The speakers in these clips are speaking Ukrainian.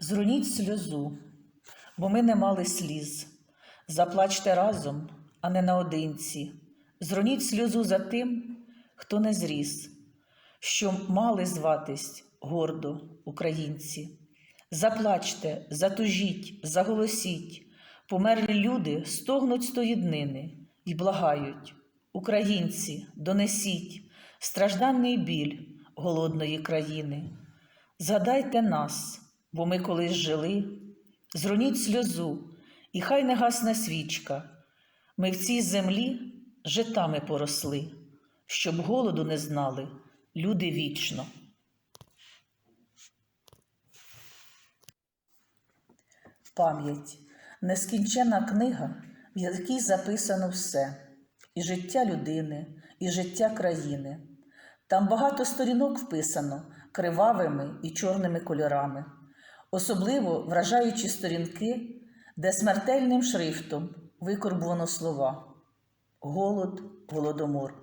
Зруніть сльозу, бо ми не мали сліз. Заплачте разом, а не наодинці. Зроніть сльозу за тим, хто не зріс, що мали зватись гордо українці. Заплачте, затужіть, заголосіть, померлі люди стогнуть тої і благають. Українці, донесіть стражданний біль голодної країни. Згадайте нас, бо ми колись жили, зроніть сльозу, і хай не гасне свічка. Ми в цій землі житами поросли, щоб голоду не знали люди вічно. Пам'ять нескінчена книга, в якій записано все і життя людини, і життя країни. Там багато сторінок вписано кривавими і чорними кольорами, особливо вражаючі сторінки, де смертельним шрифтом викорбувано слова голод, голодомор.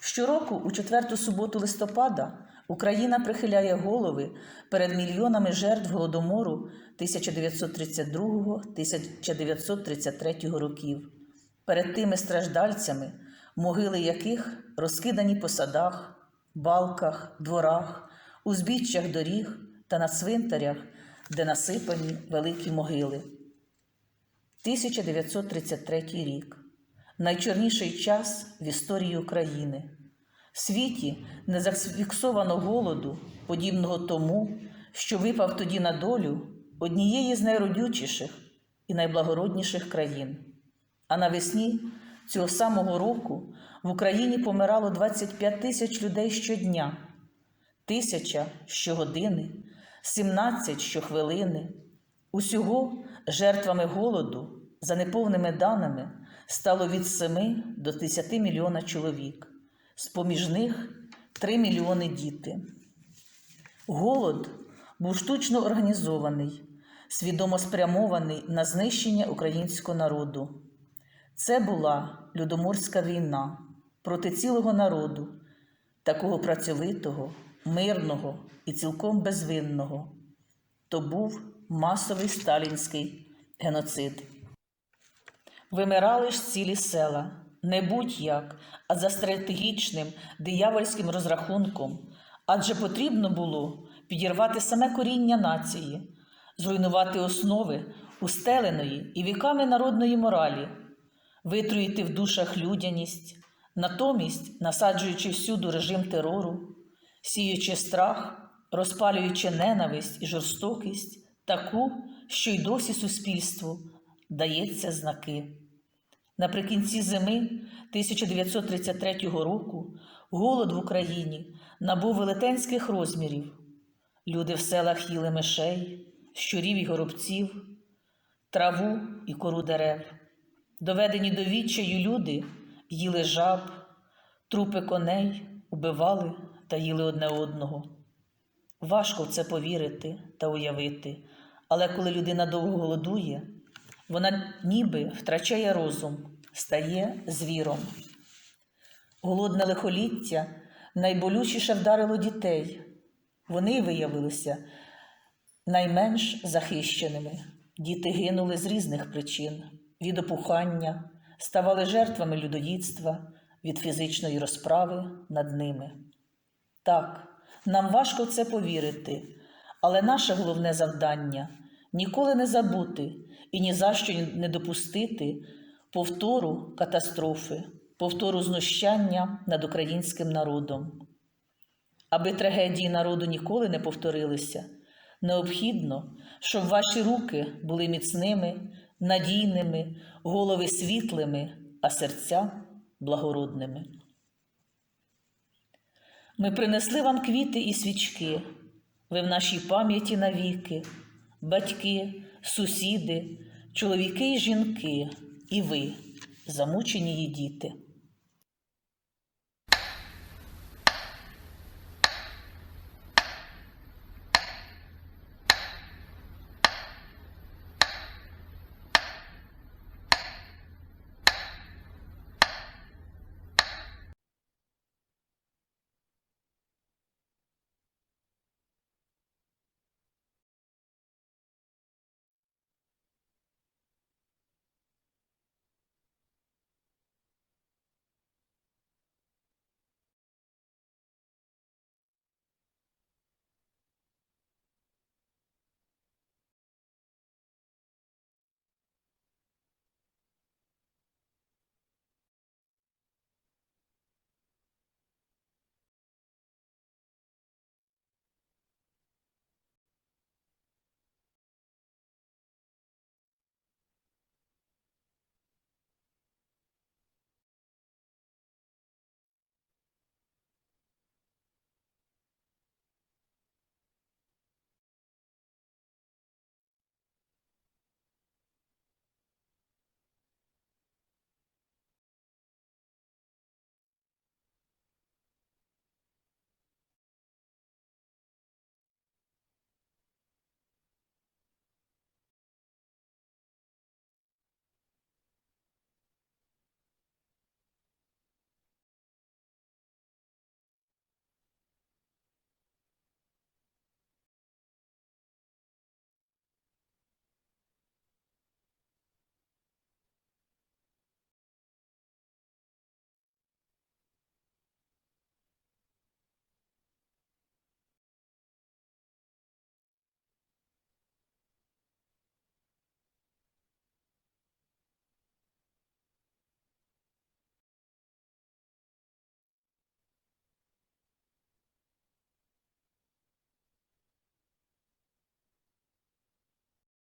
Щороку, у четверту суботу листопада, Україна прихиляє голови перед мільйонами жертв голодомору 1932-1933 років, перед тими страждальцями, могили яких розкидані по садах, балках, дворах, узбіччях доріг та на цвинтарях, де насипані великі могили. 1933 рік найчорніший час в історії України. В світі не зафіксовано голоду, подібного тому, що випав тоді на долю однієї з найродючіших і найблагородніших країн. А навесні цього самого року в Україні помирало 25 тисяч людей щодня, тисяча щогодини, 17 щохвилини. Усього жертвами голоду, за неповними даними, стало від 7 до 10 мільйона чоловік, з-поміж них 3 мільйони діти. Голод був штучно організований, свідомо спрямований на знищення українського народу. Це була Людоморська війна проти цілого народу, такого працьовитого, мирного і цілком безвинного. То був масовий сталінський геноцид. Вимирали ж цілі села, не будь-як, а за стратегічним диявольським розрахунком, адже потрібно було підірвати саме коріння нації, зруйнувати основи устеленої і віками народної моралі, витруїти в душах людяність, натомість насаджуючи всюду режим терору, сіючи страх, розпалюючи ненависть і жорстокість, таку, що й досі суспільству дається знаки. Наприкінці зими 1933 року голод в Україні набув велетенських розмірів. Люди в селах їли мишей, щурів і горобців, траву і кору дерев. Доведені до відчаю люди їли жаб, трупи коней, убивали та їли одне одного. Важко в це повірити та уявити, але коли людина довго голодує, вона ніби втрачає розум, стає звіром. Голодне лихоліття найболючіше вдарило дітей. Вони виявилися найменш захищеними. Діти гинули з різних причин: від опухання, ставали жертвами людоїдства, від фізичної розправи над ними. Так, нам важко в це повірити, але наше головне завдання ніколи не забути і ні за що не допустити повтору катастрофи, повтору знущання над українським народом. Аби трагедії народу ніколи не повторилися, необхідно, щоб ваші руки були міцними, надійними, голови світлими, а серця благородними. Ми принесли вам квіти і свічки, ви в нашій пам'яті навіки, батьки, сусіди, чоловіки і жінки, і ви, замучені її діти.